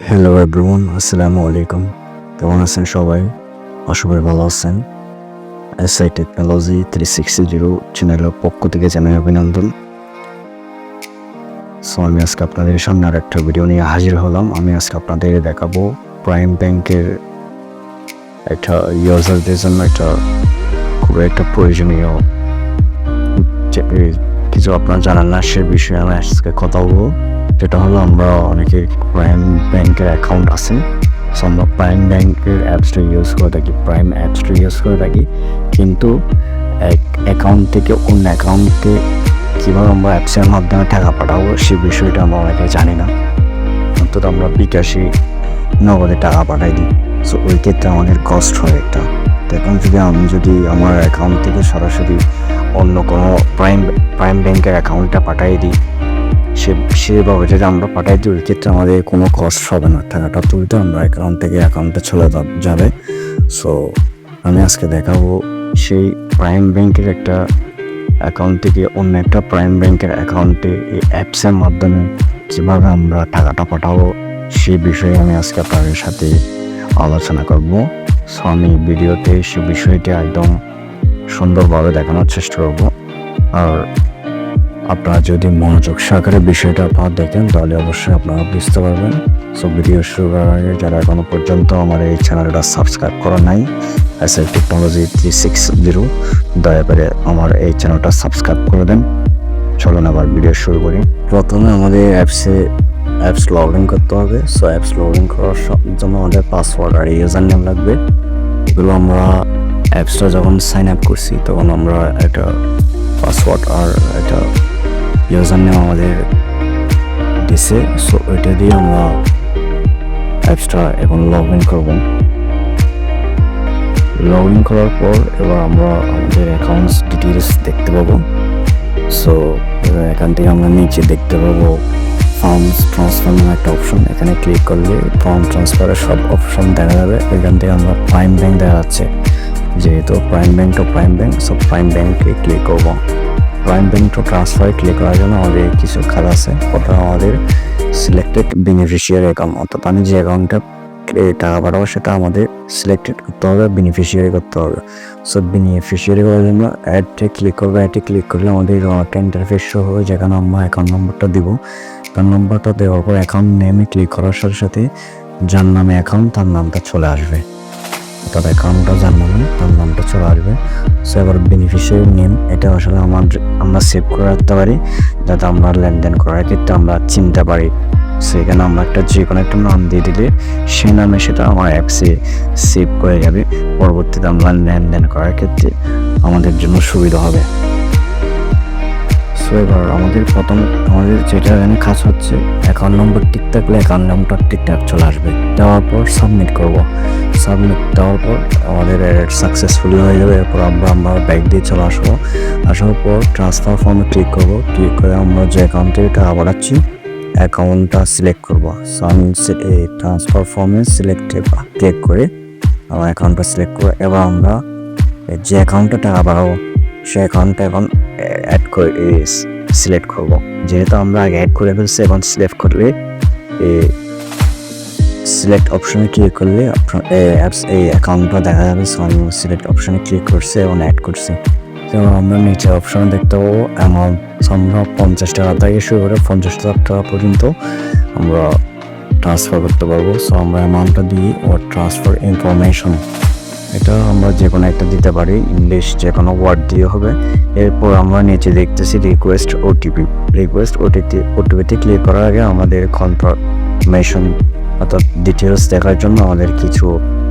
Hello everyone আসসালামু আলাইকুম কেমন আছেন সবাই? করি ভালো আছেন। SI technology three sixty zero চ্যানেলের পক্ষ থেকে জানাই অভিনন্দন। সো আমি আজকে আপনাদের সামনে আর একটা ভিডিও নিয়ে হাজির হলাম। আমি আজকে আপনাদের দেখাবো প্রাইম ব্যাংকের একটা ইউজারদের জন্য একটা খুব একটা প্রয়োজনীয় কিছু আপনার জানান না, সে বিষয়ে আমি আজকে কথা বলব। যেটা হলো, আমরা অনেকে প্রাইম ব্যাংকের অ্যাকাউন্ট আছে। সো আমরা প্রাইম ব্যাংকের অ্যাপসটা ইউজ করে থাকি প্রাইম অ্যাপসটা ইউজ করে থাকি। কিন্তু এক অ্যাকাউন্ট থেকে অন্য অ্যাকাউন্টে কীভাবে আমরা অ্যাপসের মাধ্যমে টাকা পাঠাবো, সে বিষয়টা আমরা অনেকে জানি না। অন্তত আমরা বিকাশে নগদে টাকা পাঠাই দিই। সো ওই ক্ষেত্রে আমাদের কষ্ট হয় একটা এখন যদি আমি যদি আমার অ্যাকাউন্ট থেকে সরাসরি অন্য কোনো প্রাইম প্রাইম ব্যাংকের অ্যাকাউন্টটা পাঠিয়ে দিই, সে, সেভাবে যদি আমরা পাঠাই দিই ক্ষেত্রে আমাদের কোনো কষ্ট হবে না। টাকাটা তুলতে আমরা অ্যাকাউন্ট থেকে অ্যাকাউন্টে চলে যাবে। সো আমি আজকে দেখাবো সেই প্রাইম ব্যাংকের একটা অ্যাকাউন্ট থেকে অন্য একটা প্রাইম ব্যাংকের অ্যাকাউন্টে এই অ্যাপসের মাধ্যমে কীভাবে আমরা টাকাটা পাঠাবো সেই বিষয়ে আমি আজকে আপনাদের সাথে আলোচনা করব। সো আমি ভিডিওতে সে বিষয়টি একদম সুন্দরভাবে দেখানোর চেষ্টা করব। আর আপনারা যদি মনোযোগ সহকারে বিষয়টা আপনারা দেখেন, তাহলে অবশ্যই আপনারা বুঝতে পারবেন। সো ভিডিও শুরু করার আগে যারা এখনও পর্যন্ত আমার এই চ্যানেলটা সাবস্ক্রাইব করা নাই S L technology three six zero, দয়া করে আমার এই চ্যানেলটা সাবস্ক্রাইব করে দেন। চলুন আবার ভিডিও শুরু করি। প্রথমে আমাদের অ্যাপসে অ্যাপস লগ ইন করতে হবে। সো অ্যাপস লগ ইন করার জন্য আমাদের পাসওয়ার্ড আর ইউজার নেম লাগবে। এগুলো আমরা অ্যাপসটা যখন সাইন আপ করছি, তখন আমরা একটা পাসওয়ার্ড আর একটা ইউজার নেম আমাদের দিছে। সো এটা দিয়ে আমরা অ্যাপসটা এখন লগ ইন করব। লগ ইন করার পর এবার আমরা আমাদের অ্যাকাউন্টস ডিটেলস দেখতে পাবো। সো এবার এখান থেকে আমরা নিচে দেখতে পাবো ফার্মস ট্রান্সফার নামে একটা অপশন এখানে ক্লিক করলে ফর্ম ট্রান্সফারের সব অপশন দেখা যাবে। এখান থেকে আমরা প্রাইম ব্যাংক দেখা যাচ্ছে। যেহেতু prime bank to prime bank সব প্রাইম ব্যাংকে ক্লিক করব। Prime bank to transfer click করার জন্য আমাদের কিছু খাত আছে। ওটা আমাদের সিলেক্টেড বেনিফিশিয়ারি অ্যাকাউন্ট অর্থাৎ আমি যে অ্যাকাউন্টটা টাকা পাঠাবো সেটা আমাদের সিলেক্টেড করতে হবে বেনিফিশিয়ারি করতে হবে। সো বেনিফিশিয়ারি করার জন্য অ্যাডে ক্লিক করব অ্যাডে ক্লিক করলে আমাদের একটা ইন্টারফেস শো হবে, যেখানে আমরা অ্যাকাউন্ট নম্বরটা দিব। অ্যাকাউন্ট নম্বরটা দেওয়ার পর অ্যাকাউন্ট নেমে ক্লিক করার সাথে সাথে যার নামে অ্যাকাউন্ট তার নামটা চলে আসবে। অর্থাৎ অ্যাকাউন্টটা যার নামে, তার নামটা চলে আসবে। সো এবার বেনিফিশিয়ারি নেম এটা আসলে আমার আমরা সেভ করে রাখতে পারি, যাতে আমরা লেনদেন করার ক্ষেত্রে আমরা চিনতে পারি। সেখানে আমরা একটা যে কোনো একটা নাম দিয়ে দিলে সে নামে সেটা আমার অ্যাপসে সেভ করে যাবে। পরবর্তীতে আমরা লেনদেন করার ক্ষেত্রে আমাদের জন্য সুবিধা হবে। সো এবার আমাদের প্রথম আমাদের যেটা এখানে কাজ হচ্ছে অ্যাকাউন্ট নম্বর ঠিক থাকলে অ্যাকাউন্ট নম্বর ঠিকঠাক চলে আসবে। দেওয়ার পর সাবমিট করব। সাবমিট দেওয়ার পর আমাদের সাকসেসফুলি হয়ে যাবে। এরপর আমরা আমরা ব্যাগ দিয়ে চলে আসব। আসার পর ট্রান্সফার ফর্মে ক্লিক করব। ক্লিক করে আমরা যে অ্যাকাউন্টে টাকা পাঠাচ্ছি অ্যাকাউন্টটা সিলেক্ট করব। সো আমি ট্রান্সফার ফর্মে সিলেক্টে ক্লিক করে আমার অ্যাকাউন্টটা সিলেক্ট করে এবার আমরা যে অ্যাকাউন্টে টাকা পাঠাবো, সে অ্যাকাউন্টটা এখন অ্যাড করে সিলেক্ট করব। যেহেতু আমরা আগে অ্যাড করে ফেলছি, এখন সিলেক্ট করলে সিলেক্ট অপশনে ক্লিক করলে আপনার অ্যাপস এই অ্যাকাউন্টটা দেখা যাবে। সিলেক্ট অপশনে ক্লিক করছি এবং অ্যাড করছি। তো আমরা নিচে অপশনে দেখতে পাবো অ্যামাউন্ট আমরা পঞ্চাশ টাকা থেকে শুরু করে পঞ্চাশ হাজার টাকা পর্যন্ত আমরা ট্রান্সফার করতে পারব। সো আমরা অ্যামাউন্টটা দিই ও ট্রান্সফার ইনফরমেশন এটা আমরা যে কোনো একটা দিতে পারি ইংলিশ যে কোনো ওয়ার্ড দিয়ে হবে। এরপর আমরা নিচে দেখতেছি রিকোয়েস্ট ওটিপি রিকোয়েস্ট ওটিপি ওটিপিতে ক্লিক করার আগে আমাদের কনফার্মেশন অর্থাৎ ডিটেলস দেখার জন্য আমাদের কিছু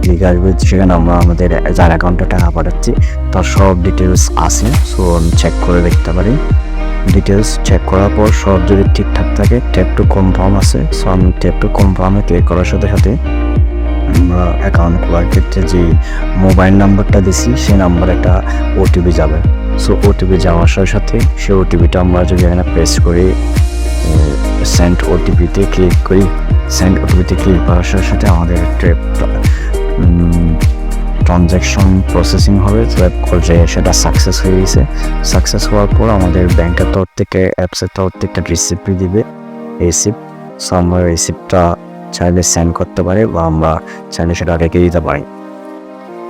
লিখে আসবে সেখানে আমরা আমাদের যার অ্যাকাউন্টে টাকা পাঠাচ্ছি, তার সব ডিটেলস আছে সো আমি চেক করে দেখতে পারি। ডিটেলস চেক করার পর সব যদি ঠিকঠাক থাকে ট্যাপ টু কনফার্ম আছে সো আমি ট্যাপ টু কনফার্মে ক্লিক করার সাথে সাথে আমরা অ্যাকাউন্ট খোলার ক্ষেত্রে যে মোবাইল নাম্বারটা দিছি, সেই নাম্বার একটা ওটিপি যাবে। সো ওটিপি যাওয়ার সাথে সাথে সেই ওটিপিটা আমরা যদি এখানে প্রেস করি সেন্ট ওটিপিতে ক্লিক করি সেন্ট ওটিপিতে ক্লিক করার সাথে সাথে আমাদের ট্রেপ ট্রানজ্যাকশন প্রসেসিং হবে ওয়েব পর্যায়ে সেটা সাকসেস হয়ে গেছে। সাকসেস হওয়ার পর আমাদের ব্যাংকের তরফ থেকে অ্যাপসের তরফ থেকে একটা রিসিপ্ট দিবে। রিসিপ্ট সো আমরা রিসিপ্টটা চাইলে সেন্ড করতে পারে বা আমরা চাইলে সেটা রেখে দিতে পারি।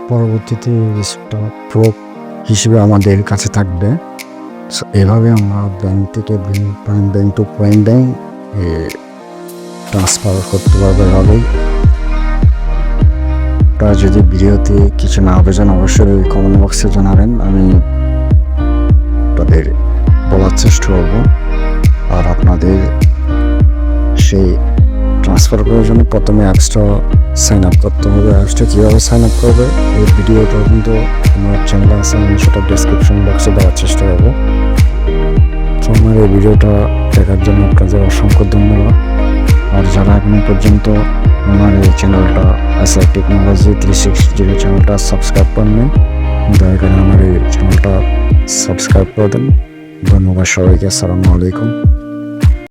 পরবর্তীতে রিসিপ্টটা প্রুফ হিসেবে আমাদের কাছে থাকবে। সো এভাবে আমরা ব্যাংক থেকে prime bank to prime bank transfer করতে পারব এভাবেই। আপনারা যদি ভিডিওতে কিছু না বোঝেন, অবশ্যই কমেন্ট বক্সে জানাবেন। আমি আপনাদের বলার চেষ্টা করব। আর আপনাদের সেই ট্রান্সফার করার জন্য প্রথমে অ্যাপসটা সাইন আপ করতে হবে। অ্যাপসটা কীভাবে সাইন আপ করবে? এই ভিডিওটা কিন্তু আমার চ্যানেল আছে, আমি সেটা ডিসক্রিপশন বক্সে দেওয়ার চেষ্টা করব। তো আমার এই ভিডিওটা দেখার জন্য আপনাদের অসংখ্য ধন্যবাদ। আর যারা এখনও পর্যন্ত আমার এই চ্যানেলটা S I technology three six zero চ্যানেলটা সাবস্ক্রাইব করেন দয়া করে আমার এই চ্যানেলটা সাবস্ক্রাইব করে দেন ধন্যবাদ সবাইকে আসসালামু আলাইকুম